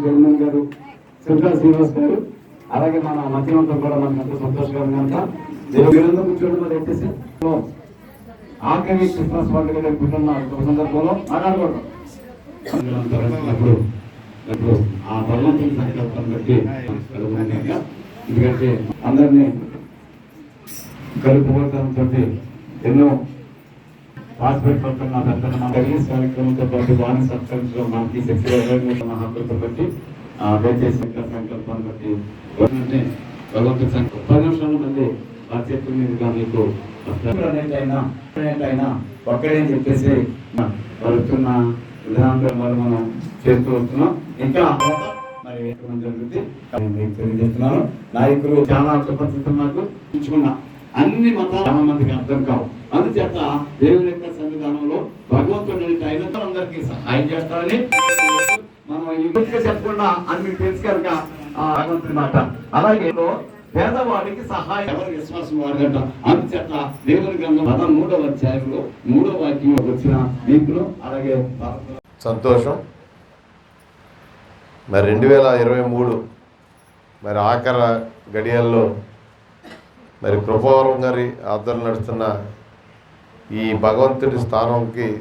జగన్ గారు సుల్తా శ్రీనివాస్ గారు అలాగే మన మధ్యమంత్రం కూడా మనకు ఎంతో సంతోషకరంగా కనుక. వీరందరూ కూర్చోండి మరి వచ్చేసి ఆఖరి క్రిస్మస్ పండుగ జరుపుకుంటున్న సందర్భంలో మాట్లాడుకోవడం ఇప్పుడు ఇప్పుడు ఆ భగవంతుని సంకల్పం బట్టి ఎందుకంటే అందరినీ కలుపుకోవడంతో ఎన్నో పార్టిసిపేట్ పడుతున్న పెద్దలు కార్యక్రమంతో పాటు వారిని సత్కరించడం మనకి శక్తి మన హక్కులతో బట్టి దయచేసి సంకల్పాన్ని బట్టి అంటే భగవంతుడి సంకల్పం పది నిమిషాలు మంది ఆ మీదుగా మీకు అయినా అయినా ఒక్కడే అని చెప్పేసి వస్తున్న విధానంలో మరి మనం చేస్తూ వస్తున్నాం. ఇంకా మరి జరుగుతుంది మీకు తెలియజేస్తున్నాను. నాయకులు చాలా సుపరిచితం నాకు అన్ని మతాల చాలా మందికి అర్థం కావు. అందుచేత దేవుని యొక్క భగవంతుడి అయినంత అందరికి సహాయం చేస్తారని మనం ఇప్పటికే చెప్పకుండా అని మీకు తెలుసు కనుక భగవంతుడి మాట. అలాగే పేదవాడికి సహాయం ఎవరు విశ్వాసం వాడగట అందుచేత దేవుని గ్రంథం పదమూడవ అధ్యాయంలో మూడవ వాక్యం వచ్చిన దీంట్లో అలాగే సంతోషం. మరి రెండు వేల ఇరవై మూడు మరి ఆఖర గడియల్లో మరి కృపవరం గారి ఆధ్వర్యం నడుస్తున్న ఈ భగవంతుడి స్థానంకి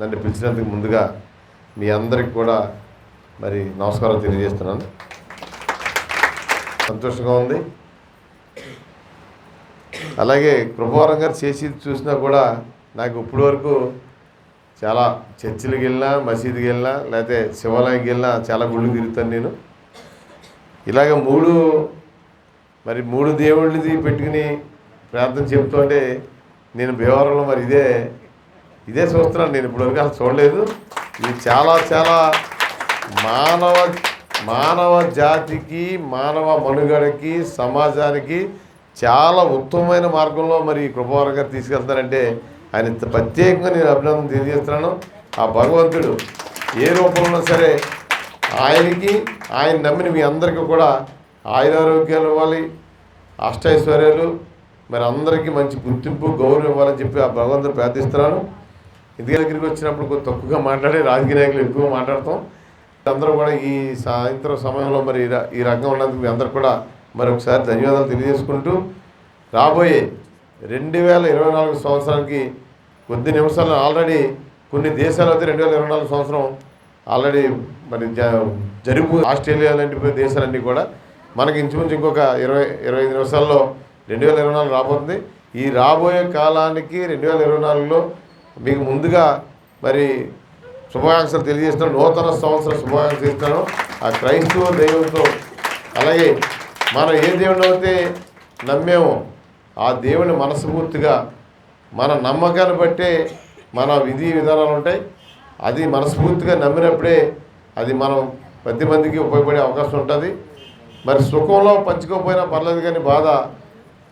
నన్ను పిలిచినందుకు ముందుగా మీ అందరికి కూడా మరి నమస్కారం తెలియజేస్తున్నాను. సంతోషంగా ఉంది. అలాగే కృపవరం గారు చేసేది చూసినా కూడా నాకు ఇప్పటి వరకు చాలా చర్చిలకు వెళ్ళినా మసీదుకి వెళ్ళినా లేకపోతే శివాలయంకి వెళ్ళినా చాలా గుళ్ళు తిరుగుతాను నేను. ఇలాగ మూడు మరి మూడు దేవుళ్ళది పెట్టుకుని ప్రార్థన చెబుతుంటే నేను భీమవరంలో మరి ఇదే ఇదే చూస్తున్నాను. నేను ఇప్పటివరకు అసలు చూడలేదు. ఇది చాలా చాలా మానవ మానవ జాతికి మానవ మనుగడకి సమాజానికి చాలా ఉత్తమమైన మార్గంలో మరి కృపవరం గారు తీసుకెళ్తారంటే ఆయన ఇంత ప్రత్యేకంగా నేను అభినందన తెలియజేస్తున్నాను. ఆ భగవంతుడు ఏ రూపంలో సరే ఆయనకి ఆయన నమ్మిన మీ అందరికీ కూడా ఆయురారోగ్యాలు ఇవ్వాలి అష్టైశ్వర్యాలు మరి అందరికీ మంచి గుర్తింపు గౌరవం ఇవ్వాలని చెప్పి ఆ భగవంతుడు ప్రార్థిస్తున్నాను. ఇంటి దగ్గరికి వచ్చినప్పుడు కొంచెం తక్కువగా మాట్లాడి రాజకీయ నాయకులు ఎక్కువ మాట్లాడతాం. అందరూ కూడా ఈ సాయంత్రం సమయంలో మరి ఈ రంగం ఉన్నందుకు మీ అందరు కూడా మరొకసారి ధన్యవాదాలు తెలియజేసుకుంటూ రాబోయే రెండు వేల ఇరవై నాలుగు సంవత్సరానికి కొద్ది నిమిషాలు ఆల్రెడీ కొన్ని దేశాలు అయితే రెండు వేల ఇరవై నాలుగు సంవత్సరం ఆల్రెడీ మరి జ- జరుపు ఆస్ట్రేలియా లాంటి దేశాలన్నీ కూడా మనకి ఇంచుమించు ఇంకొక ఇరవై ఇరవై ఐదు నిమిషాల్లో రెండు వేల ఇరవై నాలుగు రాబోతుంది. ఈ రాబోయే కాలానికి రెండు వేల ఇరవై నాలుగులో మీకు ముందుగా మరి శుభాకాంక్షలు తెలియజేస్తున్నాను. నూతన సంవత్సర శుభాకాంక్షలు ఇస్తాను ఆ క్రైస్తవ దైవంతో అలాగే మనం ఏ దేవుని అయితే నమ్మేమో ఆ దేవుని మనస్ఫూర్తిగా మన నమ్మకాన్ని బట్టే మన విధి విధానాలు ఉంటాయి. అది మనస్ఫూర్తిగా నమ్మినప్పుడే అది మనం పది మందికి ఉపయోగపడే అవకాశం ఉంటుంది. మరి సుఖంలో పంచుకోకపోయినా పర్లేదు కానీ బాధ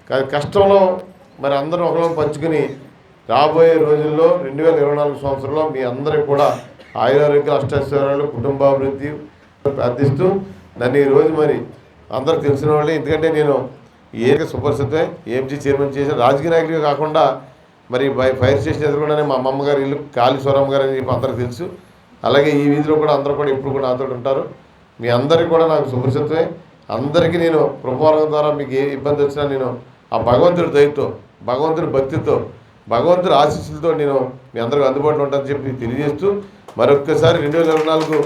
కానీ కష్టంలో మరి అందరం ఒకరిని పంచుకుని రాబోయే రోజుల్లో రెండు వేల ఇరవై నాలుగు సంవత్సరంలో మీ అందరికి కూడా ఆయురారోగ్య అష్టైశ్వర్యాలు కుటుంబాభివృద్ధి ప్రార్థిస్తూ నన్ను ఈరోజు రోజు మరి అందరికి తెలిసిన వాళ్ళే. ఎందుకంటే నేను ఏక సుపరిస్థితే ఏఎంజీ చైర్మన్ చేసిన రాజకీయ నాయకుడిగా కాకుండా మరి ఫైర్ స్టేషన్ ఎదురుకుండానే మా అమ్మమ్మ గారి ఇల్లు కాళీ స్వరమ్మ గారు అని చెప్పి అందరికి తెలుసు. అలాగే ఈ వీధిలో కూడా అందరూ కూడా ఇప్పుడు కూడా నాతో ఉంటారు. మీ అందరికీ కూడా నాకు సుపరిచితమే అందరికీ నేను కృపారం ద్వారా మీకు ఏ ఇబ్బంది వచ్చినా నేను ఆ భగవంతుడి దయతో భగవంతుడి భక్తితో భగవంతుడి ఆశీస్సులతో నేను మీ అందరికీ అందుబాటులో ఉంటానని చెప్పి తెలియజేస్తూ మరొక్కసారి రెండు వేల ఇరవై నాలుగు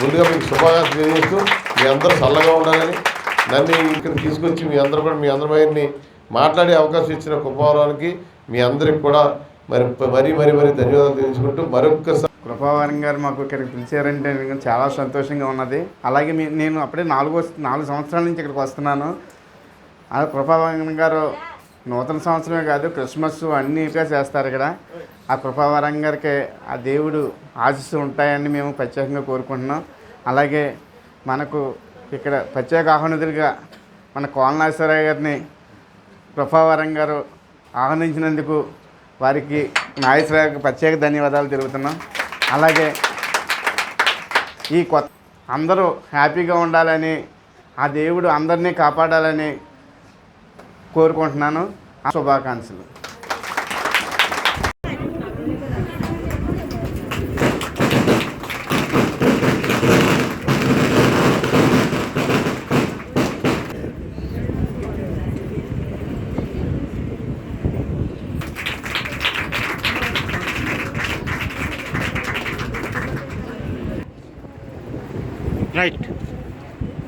ముందుగా మీకు శుభాకాంక్షలు తెలియజేస్తూ మీ అందరూ చల్లగా ఉండాలని నన్ను ఇక్కడ తీసుకొచ్చి మీ అందరూ కూడా మీ అందరి మాట్లాడే అవకాశం ఇచ్చిన కృపావరానికి మీ అందరికి కూడా మరి మరీ మరీ మరీ ధన్యవాదాలు తెలుసుకుంటూ మరొక్కసారి కృపావారం గారు మాకు ఇక్కడికి పిలిచారంటే చాలా సంతోషంగా ఉన్నది. అలాగే నేను అప్పుడే నాలుగు నాలుగు సంవత్సరాల నుంచి ఇక్కడికి వస్తున్నాను. ఆ కృపావరం గారు నూతన సంవత్సరమే కాదు క్రిస్మస్ అన్నీగా చేస్తారు ఇక్కడ. ఆ కృపావరం గారికి ఆ దేవుడు ఆశిస్తూ ఉంటాయని మేము ప్రత్యేకంగా కోరుకుంటున్నాం. అలాగే మనకు ఇక్కడ ప్రత్యేక ఆహ్వానితులుగా మన కోలనాశ్వరయ్య గారిని కృపావరం గారు ఆహ్వానించినందుకు వారికి నాగేశ్వరరావుకి ప్రత్యేక ధన్యవాదాలు తెలుపుతున్నాం. అలాగే ఈ కొత్త అందరూ హ్యాపీగా ఉండాలని ఆ దేవుడు అందరినీ కాపాడాలని కోరుకుంటున్నాను. శుభాకాంక్షలు.